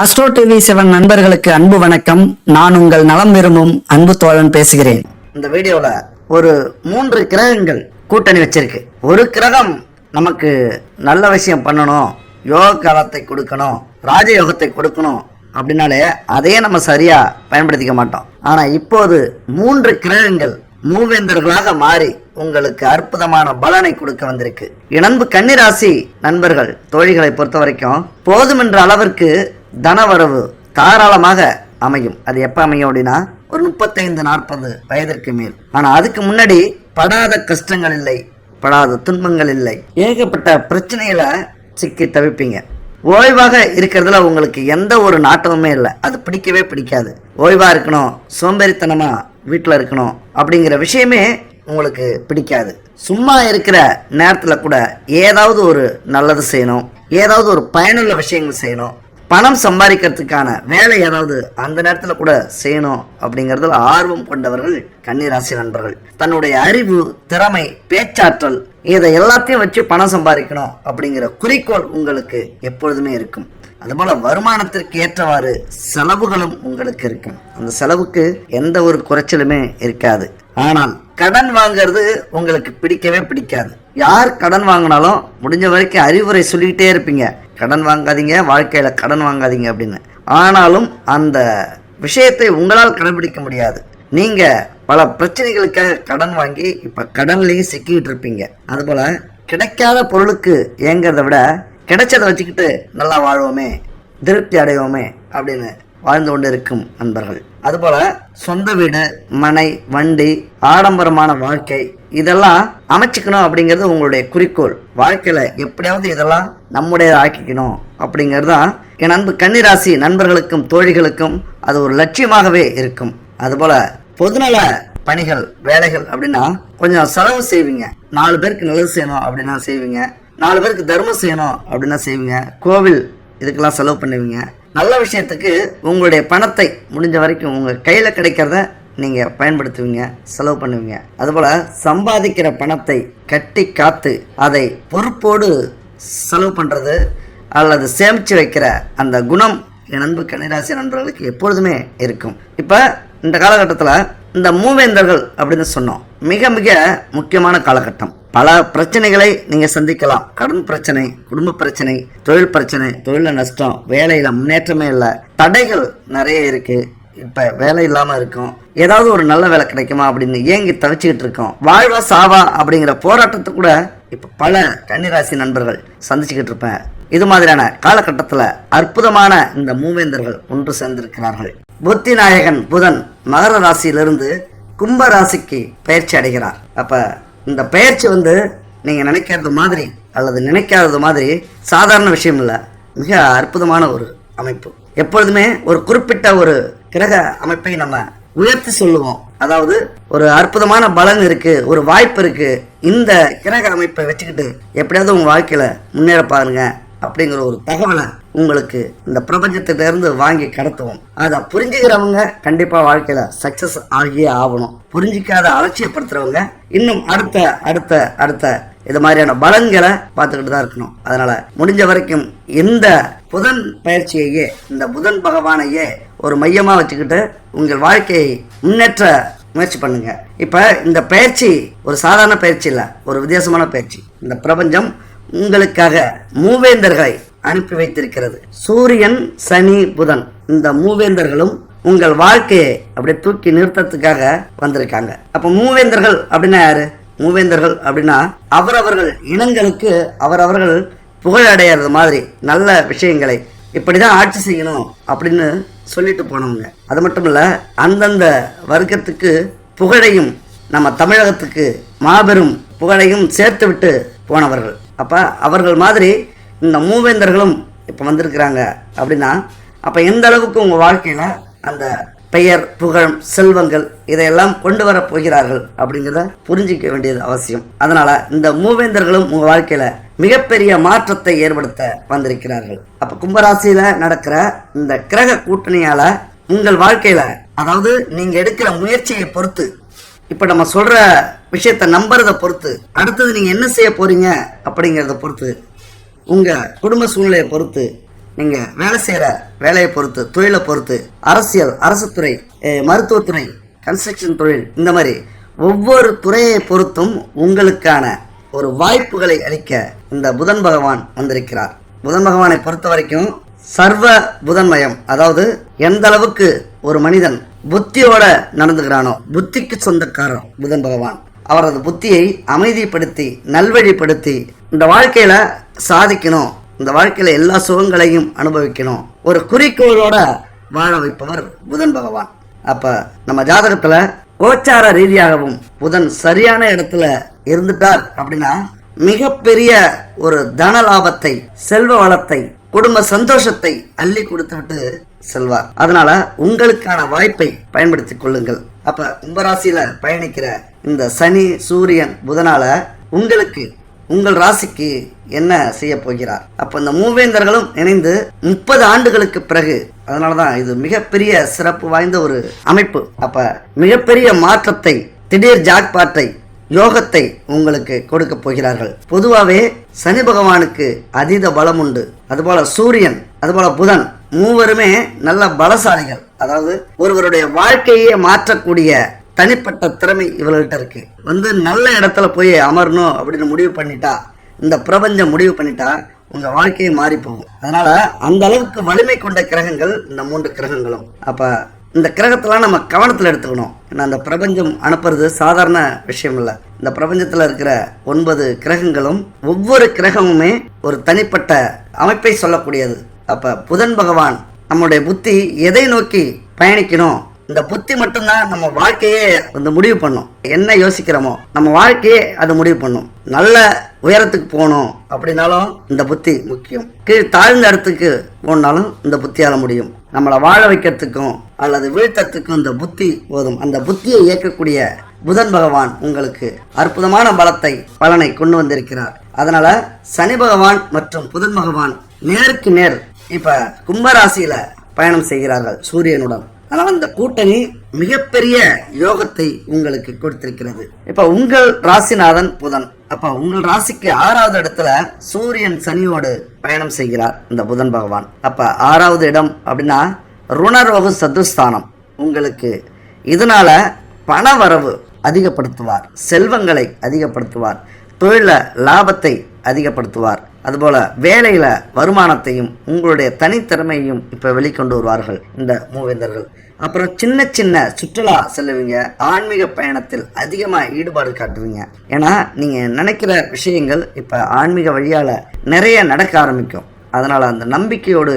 Astro TV seven நண்பர்களுக்கு அன்பு வணக்கம். நான் உங்கள் நலம் விரும்பும் அன்பு தோழன் பேசுகிறேன். இந்த வீடியோல ஒரு மூன்று கிரகங்கள் கூட்டணி வச்சிருக்கு. ஒரு கிரகம் நமக்கு நல்ல விஷயம் பண்ணணும் யோக காலத்தை கொடுக்கணும் ராஜயோகத்தை கொடுக்கணும் அப்படின்னாலே அதையே நம்ம சரியா பயன்படுத்திக்க மாட்டோம். ஆனா இப்போது மூன்று கிரகங்கள் மூவேந்தர்களாக மாறி உங்களுக்கு அற்புதமான பலனை கொடுக்க வந்திருக்கு. இணம்பு கன்னிராசி நண்பர்கள் தோழிகளை பொறுத்த வரைக்கும் போதுமென்ற அளவிற்கு தனவரவு தாராளமாக அமையும். அது எப்போ அமையும் அப்படின்னா ஒரு முப்பத்தைந்து நாற்பது வயதிற்கு மேல். ஆனால் அதுக்கு முன்னாடி படாத கஷ்டங்கள் இல்லை படாத துன்பங்கள் இல்லை. ஏகப்பட்ட பிரச்சனையில் சிக்கி தவிப்பீங்க. ஓய்வாக இருக்கிறதுல உங்களுக்கு எந்த ஒரு நாட்டமுமே இல்லை. அது பிடிக்கவே பிடிக்காது. ஓய்வாக இருக்கணும் சோம்பேறித்தனமாக வீட்டில் இருக்கணும் அப்படிங்கிற விஷயமே உங்களுக்கு பிடிக்காது. சும்மா இருக்கிற நேரத்தில் கூட ஏதாவது ஒரு நல்லது செய்யணும் ஏதாவது ஒரு பயனுள்ள விஷயங்கள் செய்யணும். பணம் சம்பாதிக்கிறதுக்கான வேலை ஏதாவது அந்த நேரத்தில் கூட செய்யணும் அப்படிங்கிறதுல ஆர்வம் கொண்டவர்கள் கன்னிராசி நண்பர்கள். தன்னுடைய அறிவு திறமை பேச்சாற்றல் இதை எல்லாத்தையும் வச்சு பணம் சம்பாதிக்கணும் அப்படிங்கிற குறிக்கோள் உங்களுக்கு எப்பொழுதுமே இருக்கும். அதுபோல வருமானத்திற்கு ஏற்றவாறு செலவுகளும் உங்களுக்கு இருக்கும். அந்த செலவுக்கு எந்த ஒரு குறைச்சலுமே இருக்காது. ஆனால் கடன் வாங்குறது உங்களுக்கு பிடிக்கவே பிடிக்காது. யார் கடன் வாங்கினாலும் முடிஞ்ச வரைக்கும் அறிவுரை சொல்லிக்கிட்டே இருப்பீங்க. கடன் வாங்காதீங்க வாழ்க்கையில் கடன் வாங்காதீங்க அப்படின்னு. ஆனாலும் அந்த விஷயத்தை உங்களால் கடைபிடிக்க முடியாது. நீங்கள் பல பிரச்சனைகளுக்காக கடன் வாங்கி இப்போ கடன்லேயும் சிக்கிட்டு இருப்பீங்க. அதுபோல் கிடைக்காத பொருளுக்கு ஏங்கிறத விட கிடைச்சதை வச்சுக்கிட்டு நல்லா வாழ்வோமே திருப்தி அடைவோமே அப்படின்னு வாழ்ந்து கொண்டு இருக்கும் நண்பர்கள். அதுபோல சொந்த வீடு மனை வண்டி ஆடம்பரமான வாழ்க்கை இதெல்லாம் அமைச்சுக்கணும் அப்படிங்கிறது உங்களுடைய குறிக்கோள். வாழ்க்கையில எப்படியாவது இதெல்லாம் நம்முடைய ஆக்கிக்கணும் அப்படிங்கிறது தான் என் அன்பு கன்னிராசி நண்பர்களுக்கும் தோழிகளுக்கும் அது ஒரு லட்சியமாகவே இருக்கும். அதுபோல பொதுநல பணிகள் வேலைகள் அப்படின்னா கொஞ்சம் செலவு செய்வீங்க. நாலு பேருக்கு நல்லது செய்யணும் அப்படின்னா செய்வீங்க. நாலு பேருக்கு தர்மம் செய்யணும் அப்படின்னா செய்வீங்க. கோவில் இதுக்கெல்லாம் செலவு பண்ணுவீங்க. நல்ல விஷயத்துக்கு உங்களுடைய பணத்தை முடிஞ்ச வரைக்கும் உங்கள் கையில் கிடைக்கிறத நீங்கள் பயன்படுத்துவீங்க செலவு பண்ணுவீங்க. அதுபோல் சம்பாதிக்கிற பணத்தை கட்டி காத்து அதை பொறுப்போடு செலவு பண்ணுறது அல்லது சேமித்து வைக்கிற அந்த குணம் என் அன்பு கன்னிராசி நண்பர்களுக்கு எப்பொழுதுமே இருக்கும். இப்போ இந்த காலகட்டத்தில் இந்த மூவேந்தர்கள் அப்படின்னு சொன்னோம். மிக மிக முக்கியமான காலகட்டம். பல பிரச்சனைகளை நீங்கள் சந்திக்கலாம். கடன் பிரச்சனை குடும்ப பிரச்சனை தொழில் பிரச்சனை தொழிலில் நஷ்டம் வேலையில் முன்னேற்றமே இல்லை. தடைகள் நிறைய இருக்குது இப்போ வேலை இல்லாமல் இருக்கும். ஏதாவது ஒரு நல்ல வேலை கிடைக்குமா அப்படின்னு ஏங்கி தவிச்சுக்கிட்டு இருக்கோம். வாழ்வா சாவா அப்படிங்கிற போராட்டத்தை கூட இப்போ பல கன்னிராசி நண்பர்கள் சந்திச்சுக்கிட்டு இருப்பேன். இது மாதிரியான காலகட்டத்தில் அற்புதமான இந்த மூவேந்தர்கள் ஒன்று சேர்ந்திருக்கிறார்கள். புத்தி நாயகன் புதன் மகர ராசியிலிருந்து கும்ப ராசிக்கு பயிற்சி அடைகிறார். அப்ப இந்த பயிற்சி வந்து நீங்கள் நினைக்கிறது மாதிரி அல்லது நினைக்காதது மாதிரி சாதாரண விஷயம் இல்லை. மிக அற்புதமான ஒரு அமைப்பு. எப்பொழுதுமே ஒரு குறிப்பிட்ட ஒரு கிரக அமைப்பை நம்ம உயர்த்தி சொல்லுவோம். அதாவது ஒரு அற்புதமான பலன் இருக்கு ஒரு வாய்ப்பு இருக்கு. இந்த கிரக அமைப்பை வச்சுக்கிட்டு எப்படியாவது உங்க வாழ்க்கையில முன்னேற பாருங்க அப்படிங்கிற ஒரு தகவலை உங்களுக்கு இந்த பிரபஞ்சத்திலிருந்து வாங்கி கடத்துவோம். அதை புரிஞ்சுக்கிறவங்க கண்டிப்பாக வாழ்க்கையில் சக்சஸ் ஆகியே ஆகணும். புரிஞ்சிக்காத அலட்சியப்படுத்துறவங்க இன்னும் அடுத்த அடுத்த அடுத்த இது மாதிரியான பலன்களை பார்த்துக்கிட்டு தான் இருக்கணும். அதனால முடிஞ்ச வரைக்கும் இந்த புதன் பயிற்சியையே இந்த புதன் பகவானையே ஒரு மையமாக வச்சுக்கிட்டு உங்கள் வாழ்க்கையை முன்னேற்ற முயற்சி பண்ணுங்க. இப்போ இந்த பயிற்சி ஒரு சாதாரண பயிற்சி இல்லை ஒரு வித்தியாசமான பயிற்சி. இந்த பிரபஞ்சம் உங்களுக்காக மூவேந்தர்களை அனுப்பி வைத்திருக்கிறது. சூரியன் சனி புதன். இந்த மூவேந்தர்களும் உங்கள் வாழ்க்கையை அப்படியே தூக்கி நிறுத்தத்துக்காக வந்திருக்காங்க. அப்ப மூவேந்தர்கள் அப்படின்னா யாரு? மூவேந்தர்கள் அப்படின்னா அவரவர்கள் இனங்களுக்கு அவரவர்கள் புகழடைகிறது மாதிரி நல்ல விஷயங்களை இப்படிதான் ஆட்சி செய்யணும் அப்படின்னு சொல்லிட்டு போனவங்க. அது மட்டும் இல்ல அந்தந்த வர்க்கத்துக்கு புகழையும் நம்ம தமிழகத்துக்கு மாபெரும் புகழையும் சேர்த்து விட்டு போனவர்கள். அப்ப அவர்கள் மாதிரி இந்த மூவேந்தர்களும் இப்போ வந்திருக்கிறாங்க அப்படின்னா அப்போ எந்த அளவுக்கு உங்கள் வாழ்க்கையில் அந்த பெயர் புகழ் செல்வங்கள் இதையெல்லாம் கொண்டு வர போகிறார்கள் அப்படிங்கிறத புரிஞ்சிக்க வேண்டியது அவசியம். அதனால இந்த மூவேந்தர்களும் உங்க வாழ்க்கையில மிகப்பெரிய மாற்றத்தை ஏற்படுத்த வந்திருக்கிறார்கள். அப்ப கும்பராசியில நடக்கிற இந்த கிரக கூட்டணியால உங்கள் வாழ்க்கையில அதாவது நீங்க எடுக்கிற முயற்சியை பொறுத்து இப்ப நம்ம சொல்ற விஷயத்த நம்புறத பொறுத்து அடுத்தது நீங்க என்ன செய்ய போறீங்க அப்படிங்கறத பொறுத்து உங்கள் குடும்ப சூழ்நிலையை பொறுத்து நீங்கள் வேலை செய்கிற வேலையை பொறுத்து தொழிலை பொறுத்து அரசியல் அரசு துறை மருத்துவத்துறை கன்ஸ்ட்ரக்ஷன் தொழில் இந்த மாதிரி ஒவ்வொரு துறையை பொறுத்தும் உங்களுக்கான ஒரு வாய்ப்புகளை அளிக்க இந்த புதன் பகவான் வந்திருக்கிறார். புதன் பகவானை பொறுத்த வரைக்கும் சர்வ புதன்மயம் அதாவது எந்த அளவுக்கு ஒரு மனிதன் புத்தியோட நடந்துக்கிறானோ புத்திக்கு சொந்தக்காரன் புதன் பகவான். அவரது புத்தியை அமைதிப்படுத்தி நல்வழிப்படுத்தி இந்த வாழ்க்கையில சாதிக்கணும். இந்த வாழ்க்கையில எல்லா சுகங்களையும் அனுபவிக்கணும். ஒரு குறிக்கோளோட வாழ வைப்பவர் புதன் பகவான். அப்ப நம்ம ஜாதகத்துல கோச்சார ரீதியாகவும் புதன் சரியான இடத்துல இருந்துட்டார் அப்படின்னா மிகப்பெரிய ஒரு தன லாபத்தை செல்வ வளத்தை குடும்ப சந்தோஷத்தை அள்ளி கொடுத்துவிட்டு செல்வார் அதனால உங்களுக்கான வாய்ப்பை பயன்படுத்தி கொள்ளுங்கள். அப்ப கும்பராசியில பயணிக்கிற இந்த சனி சூரியன் புதனால உங்களுக்கு உங்கள் ராசிக்கு என்ன செய்ய போகிறார்? அப்ப இந்த மூவேந்தர்களும் இணைந்து முப்பது ஆண்டுகளுக்கு பிறகு அதனாலதான் இது மிகப்பெரிய சிறப்பு வாய்ந்த ஒரு அமைப்பு. அப்ப மிகப்பெரிய மாற்றத்தை திடீர் ஜாக்பாட்டை யோகத்தை உங்களுக்கு கொடுக்க போகிறார்கள். பொதுவாகவே சனி பகவானுக்கு அதீத பலம் உண்டு. அதுபோல சூரியன் அதுபோல புதன் மூவருமே நல்ல பலசாலிகள். அதாவது ஒருவருடைய வாழ்க்கையே மாற்றக்கூடிய தனிப்பட்ட திறமை இவர்கள்ட்ட இருக்கு. வந்து நல்ல இடத்துல போய் அமரணும் அப்படின்னு முடிவு பண்ணிட்டா இந்த பிரபஞ்சம் முடிவு பண்ணிட்டா உங்க வாழ்க்கையை மாறி போகும். அதனால அந்த அளவுக்கு வலிமை கொண்ட கிரகங்கள் இந்த மூன்று கிரகங்களும். அப்ப இந்த கிரகத்தெல்லாம் நம்ம கவனத்தில் எடுத்துக்கணும். ஏன்னா அந்த பிரபஞ்சம் அனுப்புறது சாதாரண விஷயம் இல்லை இந்த பிரபஞ்சத்தில் இருக்கிற ஒன்பது கிரகங்களும் ஒவ்வொரு கிரகமுமே ஒரு தனிப்பட்ட அமைப்பை சொல்லக்கூடியது. அப்போ புதன் பகவான் நம்முடைய புத்தி எதை நோக்கி பயணிக்கணும்? இந்த புத்தி மட்டும்தான் நம்ம வாழ்க்கையே வந்து முடிவு பண்ணும். என்ன யோசிக்கிறோமோ நம்ம வாழ்க்கையே அது முடிவு பண்ணும். நல்ல உயரத்துக்கு போகணும் அப்படின்னாலும் இந்த புத்தி முக்கியம். கீழ் தாழ்ந்த இடத்துக்கு போனாலும் இந்த புத்தியால் முடியும். நம்மளை வாழ வைக்கிறதுக்கும் அல்லது வீழ்த்தத்துக்கு இந்த புத்தி போதும். அந்த புத்தியை இயக்கக்கூடிய புதன் பகவான் உங்களுக்கு அற்புதமான பலத்தை பலனை கொண்டு வந்திருக்கிறார். அதனால சனி பகவான் மற்றும் புதன் பகவான் நேருக்கு நேர் இப்ப கும்பராசியில பயணம் செய்கிறார்கள் சூரியனுடன். அதனால இந்த கூட்டணி மிகப்பெரிய யோகத்தை உங்களுக்கு கொடுத்திருக்கிறது. இப்ப உங்கள் ராசிநாதன் புதன். அப்ப உங்கள் ராசிக்கு ஆறாவது இடத்துல சூரியன் சனியோடு பயணம் செய்கிறார் இந்த புதன் பகவான். அப்ப ஆறாவது இடம் அப்படின்னா ருணரோகு சதுஸ்தானம் உங்களுக்கு இதனால் பண வரவு அதிகப்படுத்துவார் செல்வங்களை அதிகப்படுத்துவார் தொழில லாபத்தை அதிகப்படுத்துவார். அதுபோல் வேலையில் வருமானத்தையும் உங்களுடைய தனித்திறமையையும் இப்போ வெளிக்கொண்டு வருவார்கள் இந்த மூவேந்தர்கள். அப்புறம் சின்ன சின்ன சுற்றுலா செல்லுவீங்க ஆன்மீக பயணத்தில் அதிகமாக ஈடுபாடு காட்டுவீங்க. ஏன்னா நீங்கள் நினைக்கிற விஷயங்கள் இப்போ ஆன்மீக வழியால் நிறைய நடக்க ஆரம்பிக்கும். அதனால் அந்த நம்பிக்கையோடு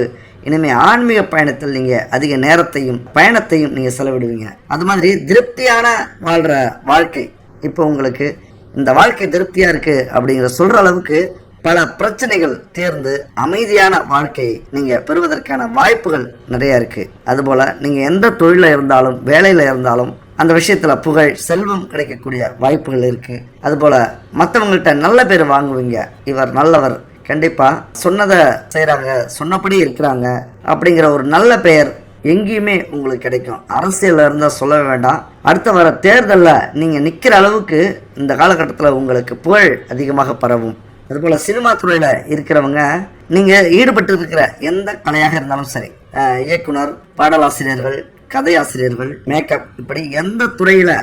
இனிமே ஆன்மீக பயணத்தில் நீங்கள் அதிக நேரத்தையும் பயணத்தையும் நீங்கள் செலவிடுவீங்க. அது மாதிரி திருப்தியான வாழ்கிற வாழ்க்கை. இப்போ உங்களுக்கு இந்த வாழ்க்கை திருப்தியாக இருக்குது அப்படிங்கிற சொல்கிற அளவுக்கு பல பிரச்சனைகள் தேர்ந்து அமைதியான வாழ்க்கையை நீங்கள் பெறுவதற்கான வாய்ப்புகள் நிறையா இருக்குது அதுபோல் நீங்கள் எந்த தொழிலில் இருந்தாலும் வேலையில் இருந்தாலும் அந்த விஷயத்தில் புகழ் செல்வம் கிடைக்கக்கூடிய வாய்ப்புகள் இருக்குது அதுபோல் மற்றவங்கள்ட்ட நல்ல பேர் வாங்குவீங்க. இவர் நல்லவர் கண்டிப்பா சொன்னதை செய்கிறாங்க சொன்னபடி இருக்கிறாங்க அப்படிங்கிற ஒரு நல்ல பெயர் எங்கேயுமே உங்களுக்கு கிடைக்கும். அரசியலில் இருந்தால் சொல்ல வேண்டாம். அடுத்த வர தேர்தலில் நீங்கள் நிற்கிற அளவுக்கு இந்த காலகட்டத்தில் உங்களுக்கு புகழ் அதிகமாக பரவும். அதுபோல் சினிமா துறையில் இருக்கிறவங்க நீங்கள் ஈடுபட்டு இருக்கிற எந்த கலையாக இருந்தாலும் சரி இயக்குனர் பாடலாசிரியர்கள் கதையாசிரியர்கள் மேக்கப் இப்படி எந்த துறையில்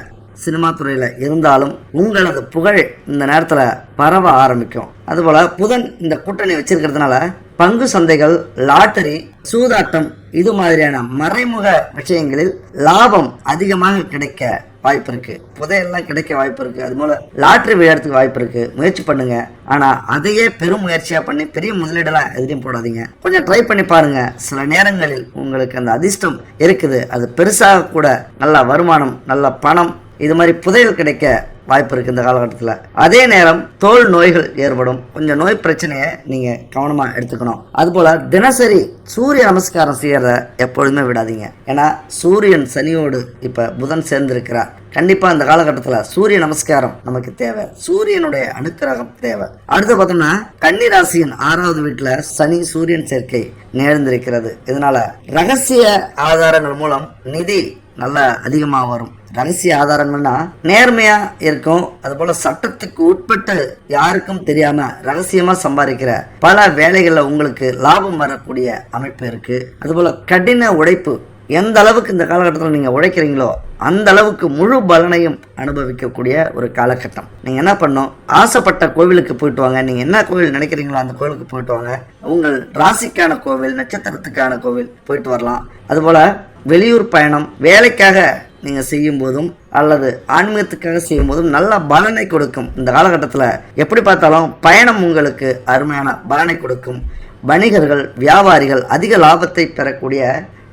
சினிமா துறையில் இருந்தாலும் உங்களது புகழ் இந்த நேரத்தில் பரவ ஆரம்பிக்கும். அதுபோல் புதன் இந்த கூட்டணி வச்சிருக்கிறதுனால பங்கு சந்தைகள் லாட்டரி சூதாட்டம் இது மாதிரியான மறைமுக விஷயங்களில் லாபம் அதிகமாக கிடைக்க வாய்ப்பு இருக்கு. புதையெல்லாம் கிடைக்க வாய்ப்பு இருக்கு. அது போல லாட்டரி விளையாடுறதுக்கு வாய்ப்பு இருக்கு. முயற்சி பண்ணுங்க. ஆனா அதையே பெரும் முயற்சியா பண்ணி பெரிய முதலீடெல்லாம் எதுலையும் போடாதீங்க. கொஞ்சம் ட்ரை பண்ணி பாருங்க. சில நேரங்களில் உங்களுக்கு அந்த அதிர்ஷ்டம் இருக்குது. அது பெருசாக கூட நல்ல வருமானம் நல்ல பணம் இது மாதிரி புதையல் கிடைக்க வாய்ப்பு இருக்கு இந்த காலகட்டத்தில். அதே நேரம் தோல் நோய்கள் ஏற்படும். கொஞ்சம் நோய் பிரச்சனையை நீங்க கவனமா எடுத்துக்கணும். அதுபோல தினசரி சூரிய நமஸ்காரம் செய்யறத எப்பொழுதுமே விடாதீங்க. ஏன்னா சூரியன் சனியோடு இப்ப புதன் சேர்ந்திருக்கிறார். கண்டிப்பா இந்த காலகட்டத்தில் சூரிய நமஸ்காரம் நமக்கு தேவை. சூரியனுடைய அனுக்கிரகம் தேவை. அடுத்து பார்த்தோம்னா கன்னி ராசியின் ஆறாவது வீட்டில் சனி சூரியன் சேர்க்கை நேர்ந்திருக்கிறது. இதனால ரகசிய ஆதாரங்கள் மூலம் நிதி நல்லா அதிகமாக வரும். ரகசிய ஆதாரங்கள்னா நேர்மையா இருக்கும். அதுபோல சட்டத்துக்கு உட்பட்டு யாருக்கும் தெரியாம ரகசியமா சம்பாதிக்கிற பல வேலைகளில் உங்களுக்கு லாபம் வரக்கூடிய அமைப்பு இருக்கு. அதுபோல கடின உழைப்பு எந்த அளவுக்கு இந்த காலகட்டத்தில் நீங்கள் உழைக்கிறீங்களோ அந்த அளவுக்கு முழு பலனையும் அனுபவிக்கக்கூடிய ஒரு காலகட்டம். நீங்கள் என்ன பண்ணணும்? ஆசைப்பட்ட கோவிலுக்கு போயிட்டு வாங்க. நீங்கள் என்ன கோவில் நினைக்கிறீங்களோ அந்த கோவிலுக்கு போயிட்டு வாங்க. உங்கள் ராசிக்கான கோவில் நட்சத்திரத்துக்கான கோவில் போயிட்டு வரலாம். அதுபோல் வெளியூர் பயணம் வேலைக்காக நீங்கள் செய்யும் போதும் அல்லது ஆன்மீகத்துக்காக செய்யும் போதும் நல்ல பலனை கொடுக்கும். இந்த காலகட்டத்தில் எப்படி பார்த்தாலும் பயணம் உங்களுக்கு அருமையான பலனை கொடுக்கும். வணிகர்கள் வியாபாரிகள் அதிக லாபத்தை பெறக்கூடிய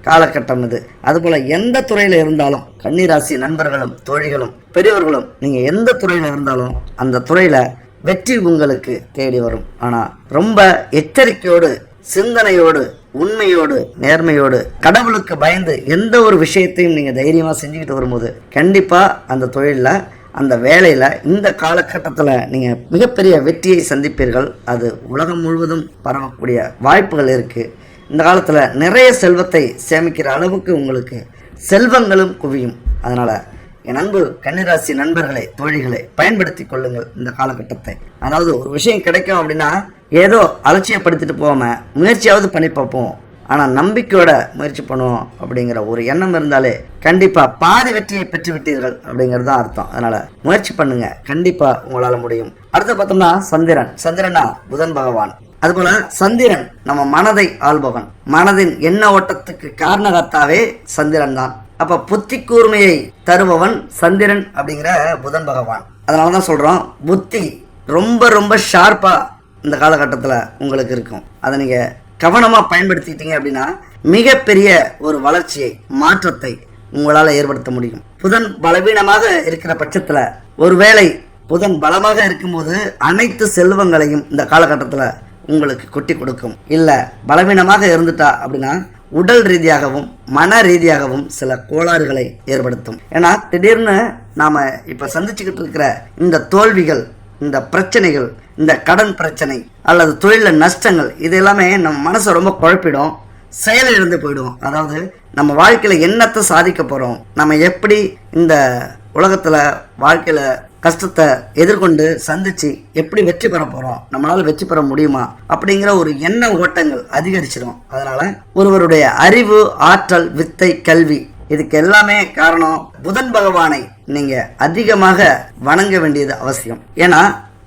காலகட்டம் இது. அதுபோல் எந்த துறையில் இருந்தாலும் கன்னிராசி நண்பர்களும் தோழிகளும் பெரியவர்களும் நீங்கள் எந்த துறையில் இருந்தாலும் அந்த துறையில் வெற்றி உங்களுக்கு தேடி வரும். ஆனால் ரொம்ப எச்சரிக்கையோடு சிந்தனையோடு உண்மையோடு நேர்மையோடு கடவுளுக்கு பயந்து எந்த ஒரு விஷயத்தையும் நீங்கள் தைரியமாக செஞ்சுக்கிட்டு வரும்போது கண்டிப்பாக அந்த தொழிலில் அந்த வேலையில் இந்த காலகட்டத்தில் நீங்கள் மிகப்பெரிய வெற்றியை சந்திப்பீர்கள். அது உலகம் முழுவதும் பரவக்கூடிய வாய்ப்புகள் இருக்குது இந்த காலத்தில் நிறைய செல்வத்தை சேமிக்கிற அளவுக்கு உங்களுக்கு செல்வங்களும் குவியும். அதனால் என் அன்பு கன்னிராசி நண்பர்களை தோழிகளை பயன்படுத்தி கொள்ளுங்கள் இந்த காலகட்டத்தை. அதாவது ஒரு விஷயம் கிடைக்கும் அப்படின்னா ஏதோ அலட்சியப்படுத்திட்டு போகாமல் முயற்சியாவது பண்ணி பார்ப்போம். ஆனால் நம்பிக்கையோட முயற்சி பண்ணுவோம் அப்படிங்கிற ஒரு எண்ணம் இருந்தாலே கண்டிப்பாக பாதி வெற்றியை பெற்று விட்டீர்கள் அப்படிங்கிறது தான் அர்த்தம். அதனால் முயற்சி பண்ணுங்க. கண்டிப்பாக உங்களால் முடியும். அடுத்து பார்த்தோம்னா சந்திரன். சந்திரனா புதன் பகவான். அதுபோல சந்திரன் நம்ம மனதை ஆள்பவன். மனதின் எண்ண ஓட்டத்துக்கு காரணகர்த்தாவே சந்திரன் தான். அப்ப புத்தி கூர்மையை தருபவன் சந்திரன் அப்படிங்கிற புதன் பகவான். அதனால தான் சொல்றோம் புத்தி ரொம்ப ரொம்ப ஷார்ப்பா இந்த காலகட்டத்தில் உங்களுக்கு இருக்கும். அதை நீங்க கவனமா பயன்படுத்திட்டீங்க அப்படின்னா மிகப்பெரிய ஒரு வளர்ச்சியை மாற்றத்தை உங்களால் ஏற்படுத்த முடியும். புதன் பலவீனமாக இருக்கிற பட்சத்தில் ஒருவேளை புதன் பலமாக இருக்கும்போது அனைத்து செல்வங்களையும் இந்த காலகட்டத்தில் உங்களுக்கு கொட்டி கொடுக்கும். இல்லை பலவீனமாக இருந்துட்டா அப்படின்னா உடல் ரீதியாகவும் மன ரீதியாகவும் சில கோளாறுகளை ஏற்படுத்தும். ஏன்னா திடீர்னு நாம் இப்போ சந்திச்சுக்கிட்டு இருக்கிற இந்த தோல்விகள் இந்த பிரச்சனைகள் இந்த கடன் பிரச்சனை அல்லது தொழிலில் நஷ்டங்கள் இது எல்லாமே நம்ம மனசை ரொம்ப குழப்பிடும். செயலிழந்து போயிடுவோம். அதாவது நம்ம வாழ்க்கையில் என்னத்தை சாதிக்க போகிறோம் நம்ம எப்படி இந்த உலகத்தில் வாழ்க்கையில் கஷ்டத்தை எதிர்கொண்டு சந்திச்சு எப்படி வெற்றி பெற போகிறோம் நம்மளால் வெற்றி பெற முடியுமா அப்படிங்கிற ஒரு எண்ண ஓட்டங்கள் அதிகரிச்சிடும் அதனால ஒருவருடைய அறிவு ஆற்றல் வித்தை கல்வி இதுக்கு எல்லாமே காரணம் புதன் பகவானை நீங்க அதிகமாக வணங்க வேண்டியது அவசியம். ஏன்னா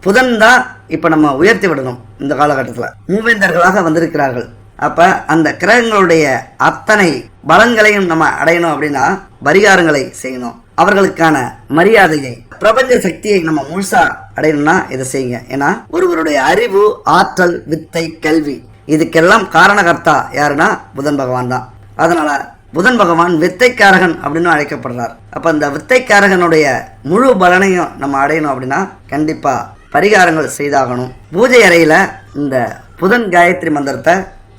புதன் தான் இப்ப நம்ம உயர்த்தி விடணும் இந்த காலகட்டத்தில். மூவேந்தர்களாக வந்திருக்கிறார்கள். அப்ப அந்த கிரகங்களுடைய அத்தனை பலன்களையும் நம்ம அடையணும் அப்படின்னா பரிகாரங்களை செய்யணும். அவர்களுக்கான மரியாதையை பிரபஞ்ச சக்தியை நம்ம முழுசா அடையணும்னா இதை செய்யுங்க. ஏன்னா ஒருவருடைய அறிவு ஆற்றல் வித்தை கல்வி இதுக்கெல்லாம் காரணகர்த்தா யாருன்னா புதன் பகவான் தான். அதனால புதன் பகவான் வித்தைக்காரகன் அப்படின்னு அழைக்கப்படுறார். அப்ப இந்த வித்தைக்காரகனுடைய முழு பலனையும் நம்ம அடையணும் அப்படின்னா கண்டிப்பா பரிகாரங்கள் செய்தாகணும். பூஜை அறையில இந்த புதன் காயத்ரி மந்திரத்தை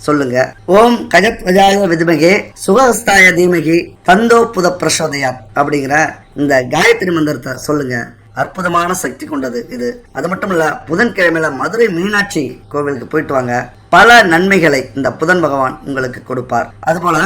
சொல்லுங்க. ஓம் கஜத்வஜாய விதுமகே சுகஸ்தாய தீமகி தந்தோ புத பிரசோதயா அப்படிங்கிற இந்த காயத்ரி மந்திரத்தை சொல்லுங்க. அற்புதமான சக்தி கொண்டது இது. அது மட்டும் இல்ல புதன்கிழமையில மதுரை மீனாட்சி கோவிலுக்கு போயிட்டு வாங்க. பல நன்மைகளை இந்த புதன் பகவான் உங்களுக்கு கொடுப்பார். அதுபோல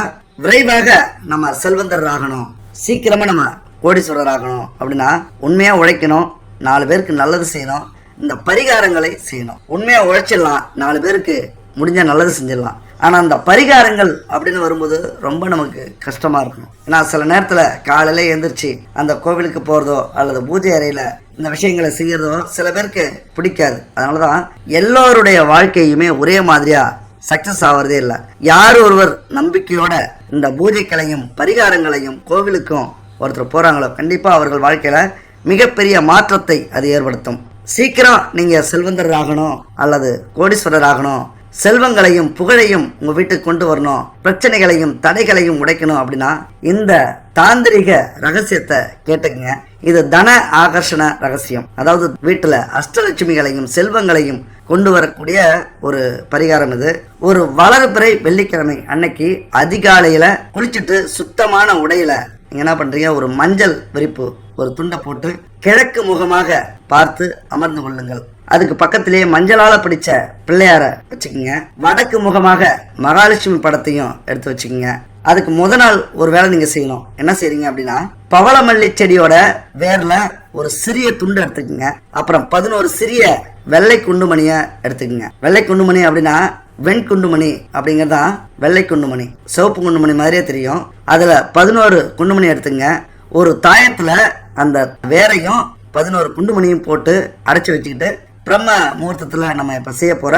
விரைவாக நம்ம செல்வந்தர் ஆகணும். சீக்கிரமா நம்ம கோடீஸ்வரர் ஆகணும் அப்படின்னா உண்மையா உழைக்கணும். நாலு பேருக்கு நல்லது செய்யணும். இந்த பரிகாரங்களை செய்யணும். உண்மையா உழைச்சிடலாம். நாலு பேருக்கு முடிஞ்சால் நல்லது செஞ்சிடலாம். ஆனால் அந்த பரிகாரங்கள் அப்படின்னு வரும்போது ரொம்ப நமக்கு கஷ்டமாக இருக்கும். ஏன்னா சில நேரத்தில் காலையில் எழுந்திரிச்சு அந்த கோவிலுக்கு போகிறதோ அல்லது பூஜை அறையில் இந்த விஷயங்களை செய்கிறதோ சில பேருக்கு பிடிக்காது. அதனாலதான் எல்லோருடைய வாழ்க்கையுமே ஒரே மாதிரியாக சக்ஸஸ் ஆகிறதே இல்லை. யார் ஒருவர் நம்பிக்கையோட இந்த பூஜைகளையும் பரிகாரங்களையும் கோவிலுக்கும் ஒருத்தர் போகிறாங்களோ கண்டிப்பாக அவர்கள் வாழ்க்கையில் மிகப்பெரிய மாற்றத்தை அது ஏற்படுத்தும். சீக்கிரம் நீங்கள் செல்வந்தர் ஆகணும் அல்லது கோடீஸ்வரர் ஆகணும் செல்வங்களையும் புகழையும் உங்க வீட்டுக்கு கொண்டு வரணும். பிரச்சனைகளையும் தடைகளையும் உடைக்கணும் அப்படின்னா இந்த தாந்திரிக ரகசியத்தை கேட்டுக்கங்க. இது தன ஆகர்ஷண ரகசியம். அதாவது வீட்டுல அஷ்டலட்சுமிகளையும் செல்வங்களையும் கொண்டு வரக்கூடிய ஒரு பரிகாரம் இது. ஒரு வளர்பிறை வெள்ளிக்கிழமை அன்னைக்கு அதிகாலையில குளிச்சுட்டு சுத்தமான உடையில நீங்கள் என்ன பண்ணுறீங்க ஒரு மஞ்சள் விரிப்பு ஒரு துண்டை போட்டு கிழக்கு முகமாக பார்த்து அமர்ந்து கொள்ளுங்கள். அதுக்கு பக்கத்திலேயே மஞ்சளால பிடிச்ச பிள்ளையார வச்சுக்கோங்க. வடக்கு முகமாக மகாலட்சுமி படத்தையும் எடுத்து வச்சுக்கோங்க. அதுக்கு முத நாள் ஒரு வேலை நீங்க செய்யணும். என்ன செய்றீங்க அப்படின்னா பவளமல்லி செடியோட வேர்ல ஒரு சிறிய துண்டு எடுத்துக்கோங்க. அப்புறம் பதினோரு சிறிய வெள்ளை குண்டுமணியை எடுத்துக்கோங்க. வெள்ளை குண்டுமணி அப்படின்னா வெண் குண்டுமணி அப்படிங்கிறது தான் வெள்ளை குண்டுமணி சிவப்பு குண்டுமணி மாதிரியே தெரியும். அதில் பதினோரு குண்டுமணி எடுத்துங்க. ஒரு தாயத்தில் அந்த வேரையும் பதினோரு குண்டுமணியும் போட்டு அடைச்சி வச்சுக்கிட்டு பிரம்ம முகூர்த்தத்தில் நம்ம இப்போ செய்ய போகிற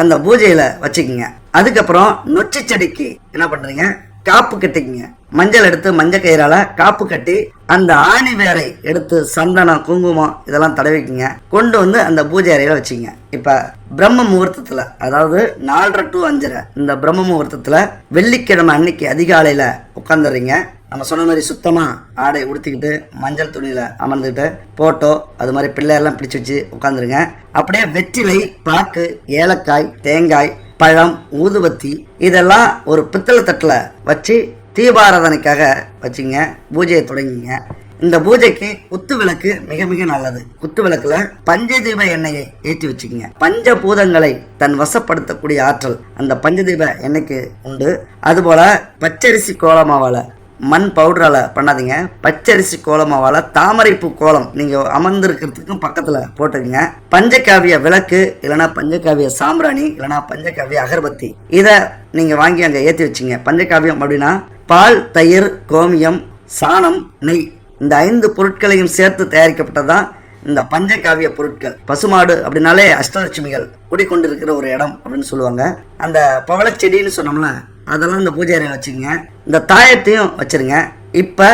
அந்த பூஜையில் வச்சுக்கோங்க. அதுக்கப்புறம் நொச்சி செடிக்கு என்ன பண்ணுறீங்க காப்பு கட்டிக்கங்க. மஞ்சள் எடுத்து மஞ்சள் கயிறால காப்பு கட்டி அந்த ஆணி வேரை எடுத்து சந்தனம் குங்குமம் இதெல்லாம் தடவிக்குங்க. கொண்டு வந்து அந்த பூஜை அறையில வச்சுங்க. இப்ப பிரம்ம முகூர்த்தத்துல அதாவது நாலரை டு அஞ்சரை இந்த பிரம்ம முகூர்த்தத்துல வெள்ளிக்கிழமை அன்னைக்கு அதிகாலையில உட்காந்துறீங்க நம்ம சொன்ன மாதிரி சுத்தமா ஆடை உடுத்திக்கிட்டு மஞ்சள் துணியில அமர்ந்துக்கிட்டு போட்டோ அது மாதிரி பிள்ளையெல்லாம் பிடிச்சு வச்சு உட்காந்துருங்க அப்படியே வெற்றிலை பாக்கு ஏலக்காய் தேங்காய் பழம் ஊதுபத்தி இதெல்லாம் ஒரு பித்தளை தட்டில் வச்சு தீபாராதனைக்காக வச்சுங்க. பூஜையை தொடங்கிங்க. இந்த பூஜைக்கு குத்து விளக்கு மிக மிக நல்லது. குத்து விளக்குல பஞ்சதீப எண்ணெயை ஏற்றி வச்சுக்கோங்க. பஞ்சபூதங்களை தன் வசப்படுத்தக்கூடிய ஆற்றல் அந்த பஞ்சதீப எண்ணெய்க்கு உண்டு. அதுபோல பச்சரிசி கோலமாவால மண் பவுடரால் பண்ணாதீங்க. பச்சரிசி கோலமாவால் தாமரைப்பூ கோலம் நீங்கள் அமர்ந்திருக்கிறதுக்கும் பக்கத்தில் போட்டுக்கங்க. பஞ்சகாவிய விளக்கு இல்லைனா பஞ்சகாவிய சாம்பிராணி இல்லைனா பஞ்சகாவிய அகர்பத்தி. இதை நீங்கள் வாங்கி அங்கே ஏற்றி வச்சுங்க பஞ்சகாவியம் அப்படின்னா பால் தயிர் கோமியம் சாணம் நெய். இந்த ஐந்து பொருட்களையும் சேர்த்து தயாரிக்கப்பட்டதுதான் இந்த பஞ்சகாவிய பொருட்கள். பசுமாடு அப்படின்னாலே அஷ்டலட்சுமிகள் குடிக்கொண்டிருக்கிற ஒரு இடம் அப்படின்னு சொல்லுவாங்க. அந்த பவளச்செடின்னு சொன்னோம்ல அதெல்லாம் இந்த பூஜை அறையில் வச்சுக்கோங்க. இந்த தாயத்தையும் வச்சிருங்க. இப்போ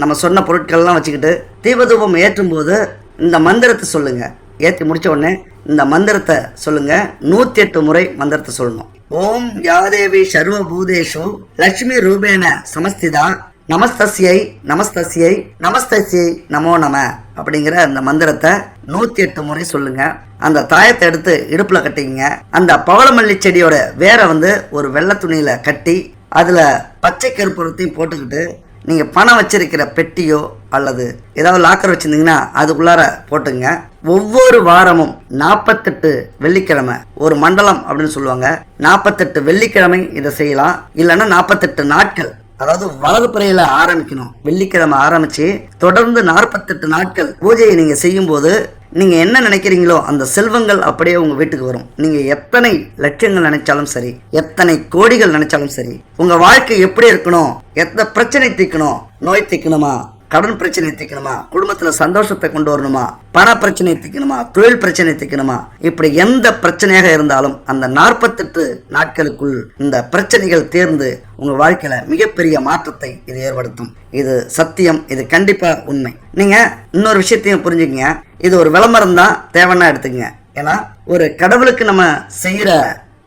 நம்ம சொன்ன பொருட்கள்லாம் வச்சுக்கிட்டு தீபதூபம் ஏற்றும் போது இந்த மந்திரத்தை சொல்லுங்க. ஏற்றி முடித்த உடனே இந்த மந்திரத்தை சொல்லுங்க. நூத்தி எட்டு முறை மந்திரத்தை சொல்லணும். ஓம் யாதேவி சர்வ பூதேஷு லட்சுமி ரூபேண சமஸ்திதா. நமஸ்தஸ்யை நமஸ்தஸ்யை நமஸ்தஸ்யை நமோ நம அப்படிங்கிற அந்த மந்திரத்தை நூத்தி எட்டு முறை சொல்லுங்க. அந்த தாயத்தை எடுத்து இடுப்புல கட்டிங்க அந்த பவளமல்லி செடியோட வேரை வந்து ஒரு வெள்ளை துணியில கட்டி அதுல பச்சை கருப்புறத்தையும் போட்டுக்கிட்டு நீங்க பணம் வச்சிருக்கிற பெட்டியோ அல்லது ஏதாவது லாக்கர் வச்சிருந்தீங்கன்னா அதுக்குள்ளார போட்டுங்க. ஒவ்வொரு வாரமும் நாற்பத்தெட்டு வெள்ளிக்கிழமை ஒரு மண்டலம் அப்படின்னு சொல்லுவாங்க. நாற்பத்தெட்டு வெள்ளிக்கிழமை இதை செய்யலாம். இல்லைன்னா நாற்பத்தெட்டு நாட்கள். அதாவது வலது பிறையில ஆரம்பிக்கணும். வெள்ளிக்கிழமை ஆரம்பிச்சு தொடர்ந்து நாற்பத்தெட்டு நாட்கள் பூஜையை நீங்க செய்யும் போது நீங்க என்ன நினைக்கிறீங்களோ அந்த செல்வங்கள் அப்படியே உங்க வீட்டுக்கு வரும். நீங்க எத்தனை லட்சங்கள் நினைச்சாலும் சரி எத்தனை கோடிகள் நினைச்சாலும் சரி உங்க வாழ்க்கை எப்படி இருக்கணும் எத்தனை பிரச்சனை தீக்கணும் நோய் தீக்கணுமா கடன் பிரச்சனையை தீர்க்கணுமா குடும்பத்துல சந்தோஷத்தை கொண்டு வரணுமா? பண பிரச்சனையை தீர்க்கணுமா தொழில் பிரச்சனை தீர்க்கணுமா இப்படி எந்த பிரச்சனையாக இருந்தாலும் அந்த நாற்பத்தெட்டு நாட்களுக்குள் இந்த பிரச்சனைகள் தேர்ந்து உங்க வாழ்க்கையில மிகப்பெரிய மாற்றத்தை இது ஏற்படுத்தும். இது சத்தியம் இது கண்டிப்பா உண்மை. நீங்க இன்னொரு விஷயத்தையும் புரிஞ்சுக்கங்க. இது ஒரு விளம்பரம் தான் தேவைன்னா எடுத்துக்கங்க. ஏன்னா ஒரு கடவுளுக்கு நம்ம செய்யற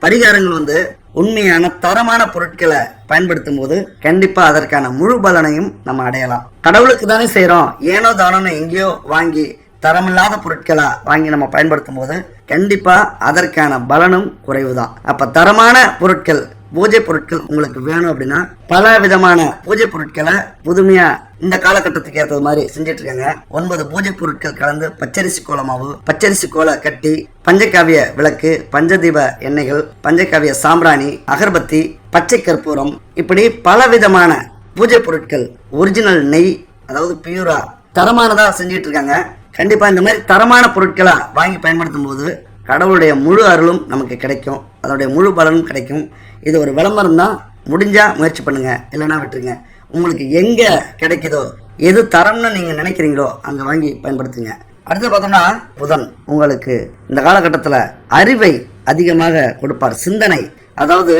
பரிகாரங்கள் வந்து உண்மையான தரமான பொருட்களை பயன்படுத்தும் போது கண்டிப்பா அதற்கான முழு பலனையும் நம்ம அடையலாம். கடவுளுக்கு தானே செய்கிறோம் ஏனோ தானோன்னு எங்கேயோ வாங்கி தரமில்லாத பொருட்களை வாங்கி நம்ம பயன்படுத்தும் போது கண்டிப்பா அதற்கான பலனும் குறைவுதான். அப்ப தரமான பொருட்கள் பூஜை பொருட்கள் உங்களுக்கு வேணும் அப்படின்னா பல விதமான பூஜை பொருட்களை புதுமையா இந்த காலகட்டத்துக்கு ஏற்றது மாதிரி செஞ்சுட்டு இருக்காங்க ஒன்பது பூஜை பொருட்கள் கலந்து பச்சரிசி கோலமாவு பச்சரிசி கோலை கட்டி பஞ்சகாவிய விளக்கு பஞ்சதீப எண்ணெய்கள் பஞ்சகாவிய சாம்பிராணி அகர்பத்தி பச்சை கற்பூரம் இப்படி பல விதமான பூஜை பொருட்கள் ஒரிஜினல் நெய் அதாவது பியூரா தரமானதா செஞ்சுட்டு இருக்காங்க கண்டிப்பா இந்த மாதிரி தரமான பொருட்களை வாங்கி பயன்படுத்தும் போது கடவுளுடைய முழு அருளும் நமக்கு கிடைக்கும். அதனுடைய முழு பலனும் கிடைக்கும். இது ஒரு விளம்பரம் தான் முடிஞ்சால் முயற்சி பண்ணுங்கள் இல்லைன்னா விட்டுருங்க. உங்களுக்கு எங்கே கிடைக்குதோ எது தரம்னு நீங்கள் நினைக்கிறீங்களோ அங்கே வாங்கி பயன்படுத்துங்க. அடுத்து பார்த்தோம்னா புதன். உங்களுக்கு இந்த காலகட்டத்தில் அறிவை அதிகமாக கொடுப்பார். சிந்தனை. அதாவது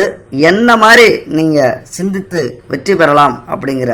என்ன மாதிரி நீங்கள் சிந்தித்து வெற்றி பெறலாம் அப்படிங்கிற